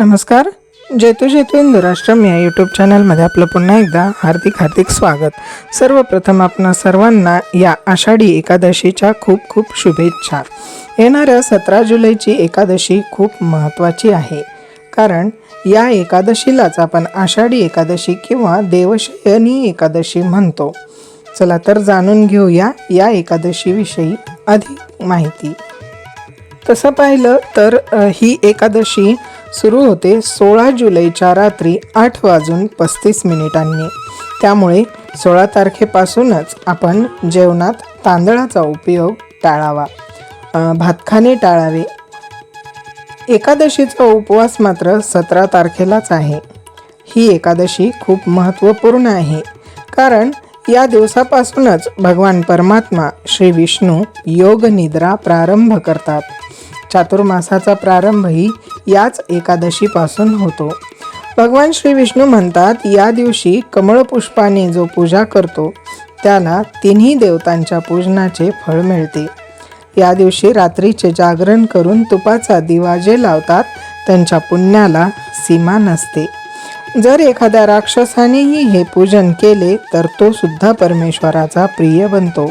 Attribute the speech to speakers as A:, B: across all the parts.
A: नमस्कार. जेतू जेतू इंदुराष्ट्रम या यूट्यूब चॅनलमध्ये आपलं पुन्हा एकदा हार्दिक हार्दिक स्वागत. सर्वप्रथम आपणा सर्वांना या आषाढी एकादशीच्या खूप खूप शुभेच्छा. येणाऱ्या सतरा जुलैची एकादशी खूप महत्त्वाची आहे. कारण या एकादशीलाच आपण आषाढी एकादशी किंवा देवशयनी एकादशी म्हणतो. चला तर जाणून घेऊया या एकादशीविषयी अधिक माहिती. तसं पाहिलं तर ही एकादशी सुरू होते सोळा जुलैच्या रात्री आठ वाजून पस्तीस मिनिटांनी. त्यामुळे सोळा तारखेपासूनच आपण जेवणात तांदळाचा उपयोग टाळावा. भातखाने टाळावे. एकादशीचा उपवास मात्र सतरा तारखेलाच आहे. ही एकादशी खूप महत्त्वपूर्ण आहे. कारण या दिवसापासूनच भगवान परमात्मा श्री विष्णू योग निद्रा प्रारंभ करतात. चातुर्मासाचा प्रारंभही याच एकादशीपासून होतो. भगवान श्री विष्णू म्हणतात या दिवशी कमळपुष्पाने जो पूजा करतो त्याला तिन्ही देवतांच्या पूजनाचे फळ मिळते. या दिवशी रात्रीचे जागरण करून तुपाचा दिवा जे लावतात त्यांच्या पुण्याला सीमा नसते. जर एखाद्या राक्षसानेही हे पूजन केले तर तो सुद्धा परमेश्वराचा प्रिय बनतो.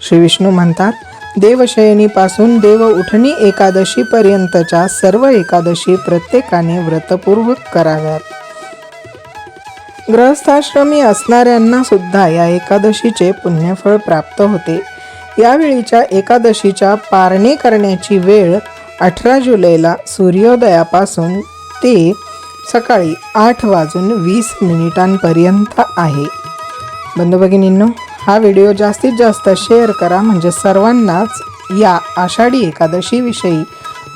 A: श्री विष्णू म्हणतात देवशयनीपासून देव उठणी एकादशीपर्यंतच्या सर्व एकादशी प्रत्येकाने व्रतपूर्वक कराव्यात. ग्रहस्थाश्रमी असणाऱ्यांना सुद्धा या एकादशीचे पुण्यफळ प्राप्त होते. यावेळीच्या एकादशीच्या पारणे करण्याची वेळ अठरा जुलैला सूर्योदयापासून ते सकाळी आठ वाजून वीस मिनिटांपर्यंत आहे. बंधू भगिनींनो हा व्हिडिओ जास्तीत जास्त शेअर करा. म्हणजे सर्वांनाच या आषाढी एकादशीविषयी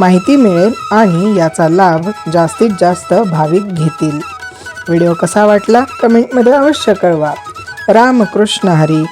A: माहिती मिळेल आणि याचा लाभ जास्तीत जास्त भाविक घेतील. व्हिडिओ कसा वाटला? कमेंटमध्ये अवश्य कळवा. रामकृष्ण हरी.